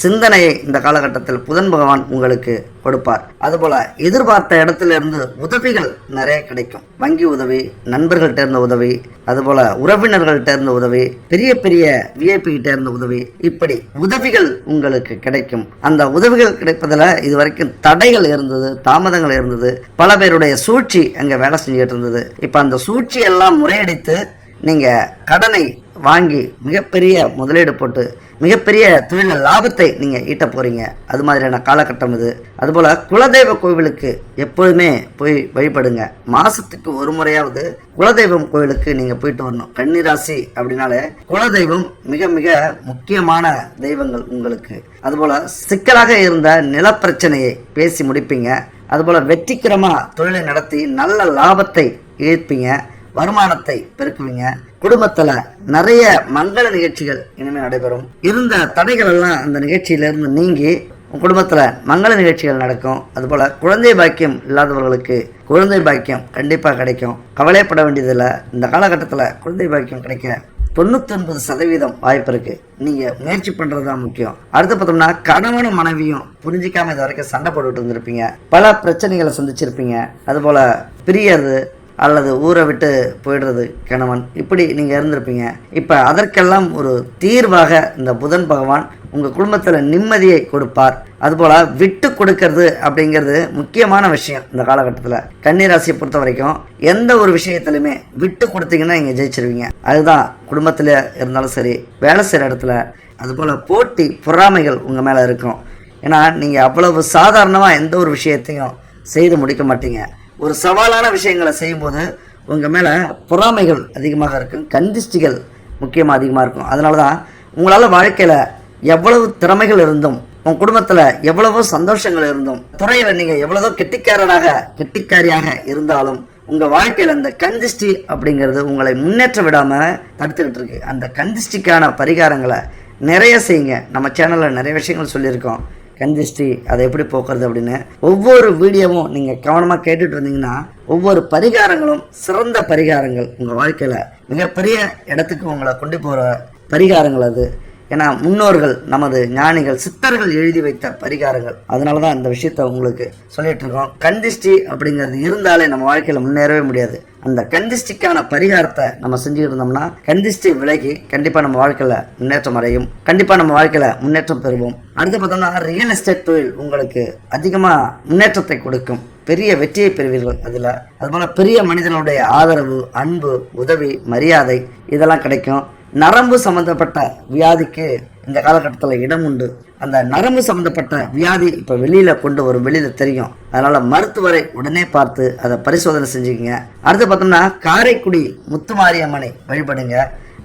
சிந்தனையை இந்த காலகட்டத்தில் புதன் பகவான் உங்களுக்கு கொடுப்பார். அதுபோல எதிர்பார்த்த இடத்துல இருந்து உதவிகள் நிறைய கிடைக்கும். வங்கி உதவி நண்பர்கள்ட்ட இருந்த உதவி அதுபோல உறவினர்கள்ட்ட இருந்த உதவி பெரிய பெரிய விஐபி கிட்ட இருந்த உதவி இப்படி உதவிகள் உங்களுக்கு கிடைக்கும். அந்த உதவிகள் கிடைப்பதில் இது வரைக்கும் தடைகள் இருந்தது தாமதங்கள் இருந்தது. பல பேருடைய சூழ்ச்சி அங்கே வேலை செஞ்சுட்டு இருந்தது. இப்போ அந்த சூழ்ச்சி எல்லாம் முறையடித்து நீங்கள் கடனை வாங்கி மிகப்பெரிய முதலீடு போட்டு மிகப்பெரிய தொழில் லாபத்தை நீங்கள் ஈட்ட போகிறீங்க அது மாதிரியான காலகட்டம் இது. அதுபோல் குலதெய்வ கோவிலுக்கு எப்பொழுதுமே போய் வழிபடுங்க. மாதத்துக்கு ஒரு முறையாவது குலதெய்வம் கோவிலுக்கு நீங்கள் போயிட்டு வரணும். கன்னிராசி அப்படின்னாலே குலதெய்வம் மிக மிக முக்கியமான தெய்வங்கள் உங்களுக்கு. அதுபோல் சிக்கலாக இருந்த நிலப்பிரச்சனையை பேசி முடிப்பீங்க. அதுபோல் வெற்றிகரமாக தொழிலை நடத்தி நல்ல லாபத்தை ஈர்ப்பீங்க. வருமானத்தை பெருக்குவீங்க. குடும்பத்துல நிறைய மங்கள நிகழ்ச்சிகள் இனிமே நடைபெறும். இருந்த தடைகள் எல்லாம் அந்த நிகழ்ச்சியிலிருந்து நீங்கி குடும்பத்தில் குடும்பத்துல மங்கள நிகழ்ச்சிகள் நடக்கும். அதுபோல் குழந்தை பாக்கியம் இல்லாதவர்களுக்கு குழந்தை பாக்கியம் கண்டிப்பா கிடைக்கும். கவலைப்பட வேண்டியதில்லை. இந்த காலகட்டத்தில் குழந்தை பாக்கியம் கிடைக்க தொண்ணூத்தொன்பது சதவீதம் வாய்ப்பு இருக்கு. நீங்க முயற்சி பண்ணுறது தான் முக்கியம். அடுத்து பார்த்தோம்னா கணவனும் மனைவியும் புரிஞ்சிக்காம இது வரைக்கும் சண்டை போட்டுட்டு இருந்திருப்பீங்க. பல பிரச்சனைகளை சந்திச்சிருப்பீங்க. அதுபோல் பிரியறது அல்லது ஊரை விட்டு போயிடுறது கணவன். இப்படி நீங்கள் இருந்திருப்பீங்க. இப்போ அதற்கெல்லாம் ஒரு தீர்வாக இந்த புதன் பகவான் உங்கள் குடும்பத்தில் நிம்மதியை கொடுப்பார். அதுபோல் விட்டு கொடுக்கறது அப்படிங்கிறது முக்கியமான விஷயம் இந்த காலகட்டத்தில். கன்னிராசியை பொறுத்த வரைக்கும் எந்த ஒரு விஷயத்துலையுமே விட்டு கொடுத்தீங்கன்னா நீங்கள் ஜெயிச்சிருவீங்க. அதுதான் குடும்பத்தில் இருந்தாலும் சரி வேலை செய்கிற இடத்துல. அதுபோல் போட்டி பொறாமைகள் உங்கள் மேலே இருக்கும். ஏன்னா நீங்கள் அவ்வளவு சாதாரணமாக எந்த ஒரு விஷயத்தையும் செய்து முடிக்க மாட்டீங்க. ஒரு சவாலான விஷயங்களை செய்யும்போது உங்கள் மேலே பொறாமைகள் அதிகமாக இருக்கும் கந்திஷ்டிகள் முக்கியமாக அதிகமாக இருக்கும். அதனால தான் உங்களால் வாழ்க்கையில் எவ்வளவு திறமைகள் இருந்தும் உங்கள் குடும்பத்தில் எவ்வளவோ சந்தோஷங்கள் இருந்தும் துறையில் நீங்கள் எவ்வளவோ கெட்டிக்காரனாக கெட்டிக்காரியாக இருந்தாலும் உங்கள் வாழ்க்கையில் அந்த கந்திஷ்டி அப்படிங்கிறது உங்களை முன்னேற்ற விடாமல் தடுத்துக்கிட்டு இருக்கு. அந்த கந்திஷ்டிக்கான பரிகாரங்களை நிறைய செய்யுங்க. நம்ம சேனலில் நிறைய விஷயங்கள் சொல்லியிருக்கோம். கந்திஷ்டி அதை எப்படி போக்குறது அப்படின்னு ஒவ்வொரு வீடியோவும் நீங்கள் கவனமாக கேட்டுட்டு வந்தீங்கன்னா ஒவ்வொரு பரிகாரங்களும் சிறந்த பரிகாரங்கள் உங்கள் வாழ்க்கையில் மிகப்பெரிய இடத்துக்கு உங்களை கொண்டு போகிற பரிகாரங்கள் அது. ஏன்னா முன்னோர்கள் நமது ஞானிகள் சித்தர்கள் எழுதி வைத்த பரிகாரங்கள். அதனால தான் இந்த விஷயத்த உங்களுக்கு சொல்லிட்டு இருக்கோம் கந்திஷ்டி அப்படிங்கிறது இருந்தாலே நம்ம வாழ்க்கையில் முன்னேறவே முடியாது. அந்த கந்திஷ்டிக்கான பரிகாரத்தை நம்ம செஞ்சுக்கிட்டு இருந்தோம்னா கந்திஷ்டி விலகி கண்டிப்பாக நம்ம வாழ்க்கையில் முன்னேற்றம் அடையும். கண்டிப்பாக நம்ம வாழ்க்கையில் முன்னேற்றம் பெறுவோம். அடுத்து பார்த்தோம்னா ரியல் எஸ்டேட் தொழில் உங்களுக்கு அதிகமாக முன்னேற்றத்தை கொடுக்கும். பெரிய வெற்றியை பெறுவீர்கள் அதில். அதுபோல் பெரிய மனிதனுடைய ஆதரவு அன்பு உதவி மரியாதை இதெல்லாம் கிடைக்கும். நரம்பு சம்மந்தப்பட்ட வியாதிக்கு இந்த காலகட்டத்தில் இடம் உண்டு. அந்த நரம்பு சம்மந்தப்பட்ட வியாதி இப்போ வெளியில் கொண்டு வரும் வெளியில் தெரியும். அதனால் மருத்துவரை உடனே பார்த்து அதை பரிசோதனை செஞ்சுக்கோங்க. அடுத்து பார்த்தோம்னா காரைக்குடி முத்துமாரியம்மனை வழிபடுங்க.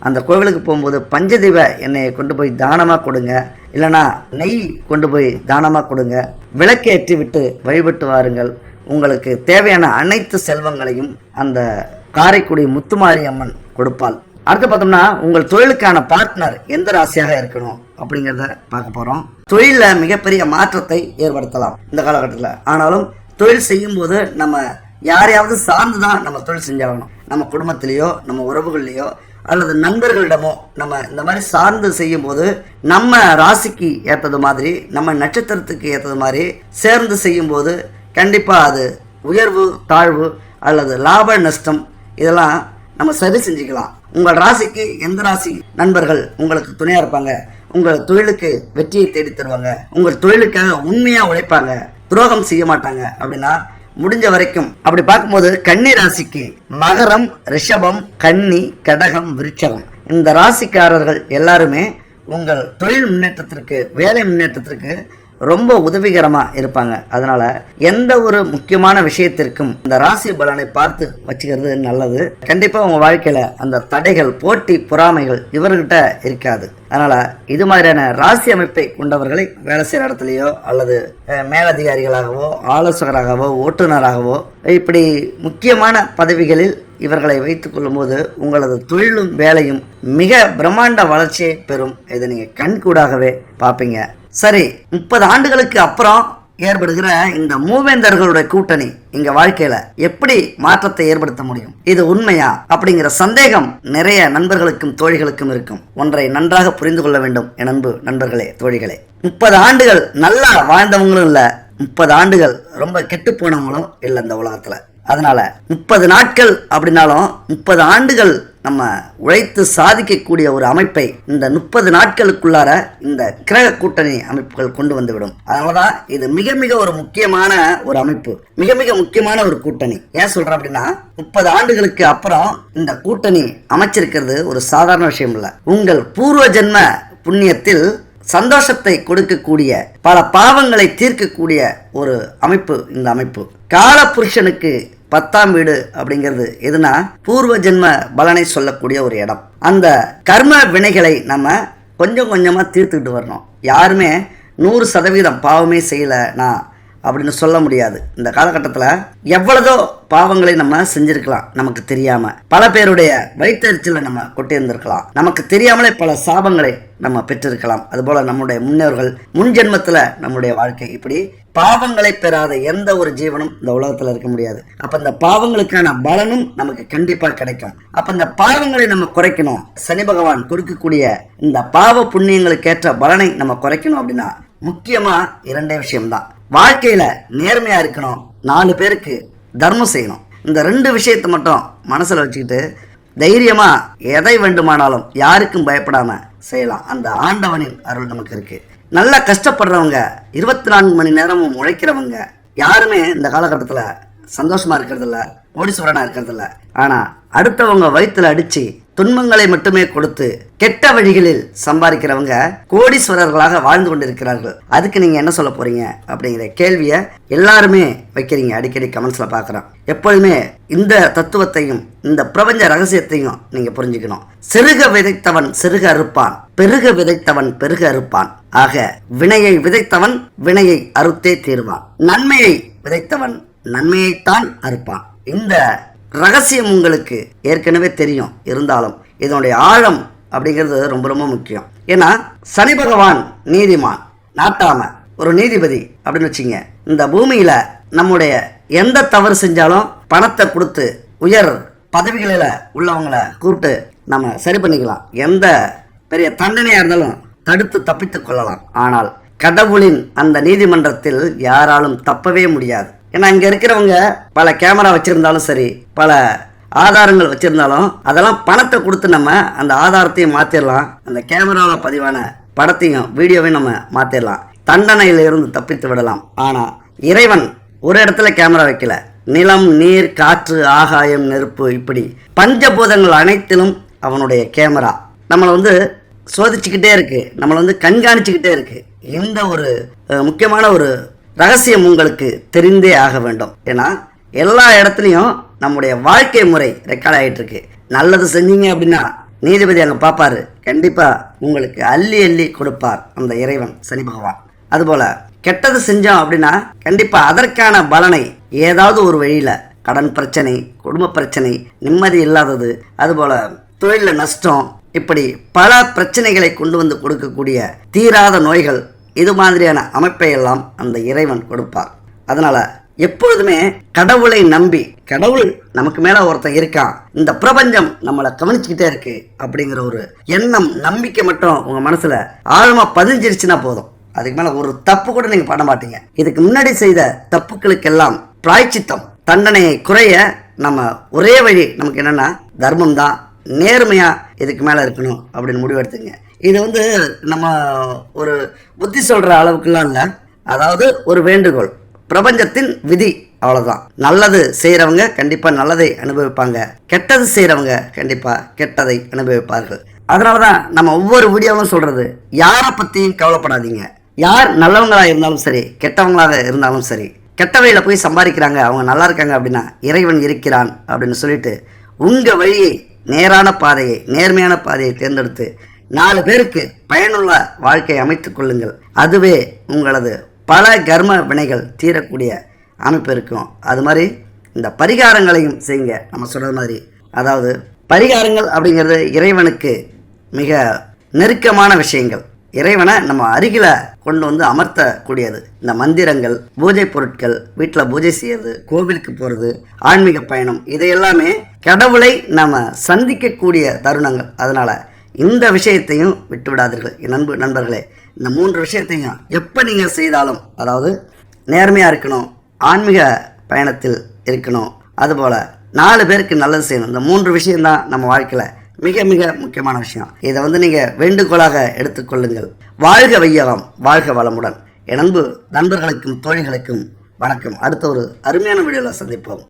அந்த கோவிலுக்கு போகும்போது பஞ்சதீப எண்ணெயை கொண்டு போய் தானமாக கொடுங்க. இல்லைனா நெய் கொண்டு போய் தானமாக கொடுங்க. விளக்கேற்றி விட்டு வழிபட்டு வாருங்கள். உங்களுக்கு தேவையான அனைத்து செல்வங்களையும் அந்த காரைக்குடி முத்துமாரி அம்மன் கொடுப்பாள். அடுத்து பார்த்தோம்னா உங்கள் தொழிலுக்கான பார்ட்னர் எந்த ராசியாக இருக்கணும் அப்படிங்கிறத பார்க்க போகிறோம் தொழிலில் மிகப்பெரிய மாற்றத்தை ஏற்படுத்தலாம் இந்த காலகட்டத்தில். ஆனாலும் தொழில் செய்யும்போது நம்ம யாரையாவது சார்ந்து தான் நம்ம தொழில் செஞ்சாகணும். நம்ம குடும்பத்திலேயோ நம்ம உறவுகள்லேயோ அல்லது நண்பர்களிடமோ நம்ம இந்த மாதிரி சார்ந்து செய்யும்போது நம்ம ராசிக்கு ஏற்றது மாதிரி நம்ம நட்சத்திரத்துக்கு ஏற்றது மாதிரி சேர்ந்து செய்யும்போது கண்டிப்பாக அது உயர்வு தாழ்வு அல்லது லாப நஷ்டம் இதெல்லாம் நம்ம சரி செஞ்சுக்கலாம். உங்கள் ராசிக்கு எந்த ராசி நண்பர்கள் உங்களுக்கு துணையாக இருப்பாங்க? உங்கள் தொழிலுக்கு வெற்றியை தேடி தருவாங்க. உங்கள் தொழிலுக்காக உண்மையாக உழைப்பாங்க. துரோகம் செய்ய மாட்டாங்க. அப்படின்னா முடிஞ்ச வரைக்கும் அப்படி பார்க்கும்போது கன்னி ராசிக்கு மகரம் ரிஷபம் கன்னி கடகம் விருச்சகம். இந்த ராசிக்காரர்கள் எல்லாருமே உங்கள் தொழில் முன்னேற்றத்திற்கு வேலை முன்னேற்றத்திற்கு ரொம்ப உதவிகரமாக இருப்பாங்க. அதனால எந்த ஒரு முக்கியமான விஷயத்திற்கும் இந்த ராசி பலனை பார்த்து வச்சுக்கிறது நல்லது. கண்டிப்பாக உங்கள் வாழ்க்கையில் அந்த தடைகள் போட்டி பொறாமைகள் இவர்கிட்ட இருக்காது. அதனால் இது மாதிரியான ராசி அமைப்பை கொண்டவர்களை வேலை செய்கிற இடத்துலையோ அல்லது மேலதிகாரிகளாகவோ ஆலோசகராகவோ ஓட்டுநராகவோ இப்படி முக்கியமான பதவிகளில் இவர்களை வைத்துக் கொள்ளும்போது உங்களது தொழிலும் வேலையும் மிக பிரம்மாண்ட வளர்ச்சியை பெறும். இதை நீங்கள் கண்கூடாகவே பார்ப்பீங்க. சரி முப்பது ஆண்டுகளுக்கு அப்புறம் ஏற்படுகிற இந்த மூவேந்தர்களுடைய கூட்டணி எங்க வாழ்க்கையில எப்படி மாற்றத்தை ஏற்படுத்த முடியும்? இது உண்மையா? அப்படிங்கிற சந்தேகம் நிறைய நண்பர்களுக்கும் தோழிகளுக்கும் இருக்கும். ஒன்றை நன்றாக புரிந்து கொள்ள வேண்டும் என் அன்பு நண்பர்களே தோழிகளே. முப்பது ஆண்டுகள் நல்லா வாழ்ந்தவங்களும் இல்ல முப்பது ஆண்டுகள் ரொம்ப கெட்டு போனவங்களும் இல்லை இந்த உலகத்துல. அதனால முப்பது நாட்கள் அப்படின்னாலும் முப்பது ஆண்டுகள் நம்ம உழைத்து சாதிக்கக்கூடிய ஒரு அமைப்பை இந்த முப்பது நாட்களுக்குள்ளார இந்த கிரக கூட்டணி அமைப்புகள் கொண்டு வந்துவிடும். அதனாலதான் இது மிக மிக ஒரு முக்கியமான ஒரு அமைப்பு. மிக மிக முக்கியமான ஒரு கூட்டணி. ஏன் சொல்றேன் அப்படின்னா முப்பது ஆண்டுகளுக்கு அப்புறம் இந்த கூட்டணி அமைச்சிருக்கிறது ஒரு சாதாரண விஷயம் இல்ல. உங்கள் பூர்வ ஜென்ம புண்ணியத்தில் சந்தோஷத்தை கொடுக்கக்கூடிய பல பாவங்களை தீர்க்கக்கூடிய ஒரு அமைப்பு இந்த அமைப்பு. காலபுருஷனுக்கு பத்தாம் வீடு அப்படிங்கிறது எதுனா பூர்வ ஜென்ம பலனை சொல்லக்கூடிய ஒரு இடம். அந்த கர்ம வினைகளை நம்ம கொஞ்சம் கொஞ்சமாக தீர்த்துக்கிட்டு வரணும். யாருமே நூறு சதவீதம் பாவமே செய்யலை நான் அப்படின்னு சொல்ல முடியாது. இந்த காலகட்டத்தில் எவ்வளதோ பாவங்களை நம்ம செஞ்சிருக்கலாம் நமக்கு தெரியாம. பல பேருடைய வயிற்றுச்சில நம்ம கொட்டியிருந்திருக்கலாம். நமக்கு தெரியாமலே பல சாபங்களை நம்ம பெற்றிருக்கலாம். அதுபோல நம்முடைய முன்னோர்கள் முன் ஜென்மத்தில் நம்முடைய வாழ்க்கை. இப்படி பாவங்களை பெறாத எந்த ஒரு ஜீவனும் இந்த உலகத்தில் இருக்க முடியாது. அப்ப இந்த பாவங்களுக்கான பலனும் நமக்கு கண்டிப்பாக கிடைக்கும். அப்ப இந்த பாவங்களை நம்ம குறைக்கணும். சனி பகவான் கொடுக்கக்கூடிய இந்த பாவ புண்ணியங்களுக்கு ஏற்ற பலனை நம்ம குறைக்கணும் அப்படின்னா முக்கியமா இரண்டே விஷயம்தான். வாழ்க்கையில நேர்மையா இருக்கணும். நாலு பேருக்கு தர்மம் செய்யணும். இந்த ரெண்டு விஷயத்தை மட்டும் மனசுல வச்சுக்கிட்டு தைரியமா எதை வேண்டுமானாலும் யாருக்கும் பயப்படாம செய்யலாம். அந்த ஆண்டவனின் அருள் நமக்கு இருக்கு. நல்லா கஷ்டப்படுறவங்க இருபத்தி நான்கு மணி நேரமும் உழைக்கிறவங்க யாருமே இந்த காலகட்டத்தில் சந்தோஷமா இருக்கிறதில்ல இல்ல இருக்கிறதில்ல. இருக்கிறது ஆனா அடுத்தவங்க வயிற்றுல அடிச்சு துன்பங்களை மட்டுமே கொடுத்து கெட்ட வழிகளில் சம்பாதிக்கிறவங்க கோடீஸ்வரர்களாக வாழ்ந்து கொண்டிருக்கிறார்கள். அதுக்கு நீங்க என்ன சொல்ல போறீங்க? அப்படிங்கிற கேள்வியை எல்லாருமே வைக்கிறீங்க. அடிக்கடி கமெண்ட்ஸ்ல பார்க்குறோம் எப்பொழுதுமே இந்த தத்துவத்தையும் இந்த பிரபஞ்ச ரகசியத்தையும் நீங்க புரிஞ்சுக்கணும். சிறுக விதைத்தவன் சிறுக அறுப்பான். பெருக விதைத்தவன் பெருக அறுப்பான். ஆக வினையை விதைத்தவன் வினையை அறுத்தே தீர்வான். நன்மையை விதைத்தவன் நன்மையைத்தான் அறுப்பான். இந்த ரகசியம் உங்களுக்கு ஏற்கனவே தெரியும் இருந்தாலும். இதனுடைய ஆழம் அப்படிங்கிறது ரொம்ப ரொம்ப முக்கியம். ஏன்னா சனி பகவான் நீதிமான் நாட்டாம ஒரு நீதிபதி அப்படின்னு வச்சுங்க இந்த பூமியில நம்முடைய எந்த தவறு செஞ்சாலும் பணத்தை கொடுத்து உயர் பதவிகளில் உள்ளவங்களை கூப்பிட்டு நம்ம சரி பண்ணிக்கலாம். எந்த பெரிய தண்டனையாக இருந்தாலும் தடுத்து தப்பித்துக் கொள்ளலாம். ஆனால் கடவுளின் அந்த நீதிமன்றத்தில் யாராலும் தப்பவே முடியாது. ஏன்னா இங்கே இருக்கிறவங்க பல கேமரா வச்சுருந்தாலும் சரி பல ஆதாரங்கள் வச்சுருந்தாலும் அதெல்லாம் பணத்தை கொடுத்து நம்ம அந்த ஆதாரத்தையும் மாற்றிடலாம் அந்த கேமராவில் பதிவான படத்தையும் வீடியோவையும் நம்ம மாற்றிடலாம் தண்டனையிலிருந்து தப்பித்து விடலாம். ஆனால் இறைவன் ஒரு இடத்துல கேமரா வைக்கல. நிலம் நீர் காற்று ஆகாயம் நெருப்பு இப்படி பஞ்சபூதங்கள் அனைத்திலும் அவனுடைய கேமரா. நம்மளை வந்து சோதிச்சுக்கிட்டே இருக்குது நம்மளை வந்து கண்காணிச்சுக்கிட்டே இருக்குது இந்த ஒரு முக்கியமான ஒரு ரகசியம் உங்களுக்கு தெரிந்தே ஆக வேண்டும். ஏன்னா எல்லா இடத்துலையும் நம்முடைய வாழ்க்கை முறை ரெக்கார்ட் ஆகிட்டு இருக்கு நல்லது செஞ்சீங்க அப்படின்னா நீதிபதி அங்கே பார்ப்பாரு கண்டிப்பாக உங்களுக்கு அள்ளி அள்ளி கொடுப்பார் அந்த இறைவன் சனி பகவான். அதுபோல கெட்டது செஞ்சோம் அப்படின்னா கண்டிப்பாக அதற்கான பலனை ஏதாவது ஒரு வழியில் கடன் பிரச்சனை குடும்ப பிரச்சனை நிம்மதி இல்லாதது அதுபோல தொழிலில் நஷ்டம் இப்படி பல பிரச்சனைகளை கொண்டு வந்து கொடுக்கக்கூடிய தீராத நோய்கள் இது மாதிரியான அமைப்பை எல்லாம் அந்த இறைவன் கொடுப்பார். அதனால எப்பொழுதுமே கடவுளை நம்பி கடவுள் நமக்கு மேல ஒருத்தன் இருக்கான் இந்த பிரபஞ்சம் நம்மளை கவனிச்சுக்கிட்டே இருக்கு அப்படிங்கிற ஒரு எண்ணம் நம்பிக்கை மட்டும் உங்க மனசுல ஆழமா பதிஞ்சிருச்சுன்னா போதும். அதுக்கு மேல ஒரு தப்பு கூட நீங்க பண்ண மாட்டீங்க. இதுக்கு முன்னாடி செய்த தப்புக்களுக்கெல்லாம் பிராய்ச்சித்தம் தண்டனையை குறைய நம்ம ஒரே வழி நமக்கு என்னன்னா தர்மம் தான் நேர்மையா இதுக்கு மேல இருக்கணும் அப்படின்னு முடிவெடுத்துங்க. இது வந்து நம்ம ஒரு புத்தி சொல்கிற அளவுக்குலாம் இல்லை. அதாவது ஒரு வேண்டுகோள். பிரபஞ்சத்தின் விதி அவ்வளோதான் நல்லது செய்கிறவங்க கண்டிப்பாக நல்லதை அனுபவிப்பாங்க. கெட்டது செய்கிறவங்க கண்டிப்பாக கெட்டதை அனுபவிப்பார்கள். அதனாலதான் நம்ம ஒவ்வொரு வீடியோவும் சொல்கிறது யாரை பற்றியும் கவலைப்படாதீங்க. யார் நல்லவங்களாக இருந்தாலும் சரி கெட்டவங்களாக இருந்தாலும் சரி கெட்ட வழியில் போய் சம்பாதிக்கிறாங்க அவங்க நல்லா இருக்காங்க அப்படின்னா இறைவன் இருக்கிறான் அப்படின்னு சொல்லிட்டு உங்கள் வழியை நேரான பாதையை நேர்மையான பாதையை தேர்ந்தெடுத்து நாலு பேருக்கு பயனுள்ள வாழ்க்கையை அமைத்துக் கொள்ளுங்கள். அதுவே உங்களது பல கர்ம வினைகள் தீரக்கூடிய அமைப்பு இருக்கும். அது மாதிரி இந்த பரிகாரங்களையும் செய்யுங்க. நம்ம சொல்கிற மாதிரி. அதாவது பரிகாரங்கள் அப்படிங்கிறது இறைவனுக்கு மிக நெருக்கமான விஷயங்கள். இறைவனை நம்ம அருகில கொண்டு வந்து அமர்த்தக்கூடியது. இந்த மந்திரங்கள் பூஜை பொருட்கள் வீட்டில் பூஜை செய்யறது கோவிலுக்கு போகிறது ஆன்மீக பயணம் இதையெல்லாமே கடவுளை நம்ம சந்திக்கக்கூடிய தருணங்கள். அதனால இந்த விஷயத்தையும் விட்டு விடாதீர்கள் என் நண்பு நண்பர்களே இந்த மூன்று விஷயத்தையும் எப்போ நீங்கள் செய்தாலும் அதாவது நேர்மையாக இருக்கணும் ஆன்மீக பயணத்தில் இருக்கணும் அதுபோல் நாலு பேருக்கு நல்லது செய்யணும். இந்த மூன்று விஷயம்தான் நம்ம வாழ்க்கையில் மிக மிக முக்கியமான விஷயம். இதை வந்து நீங்கள் வேண்டுகோளாக எடுத்துக்கொள்ளுங்கள் வாழ்க வையகம் வாழ்க வளமுடன். என் அன்பு நண்பர்களுக்கும் தோழிகளுக்கும் வணக்கம். அடுத்த ஒரு அருமையான வீடியோவில் சந்திப்போம்.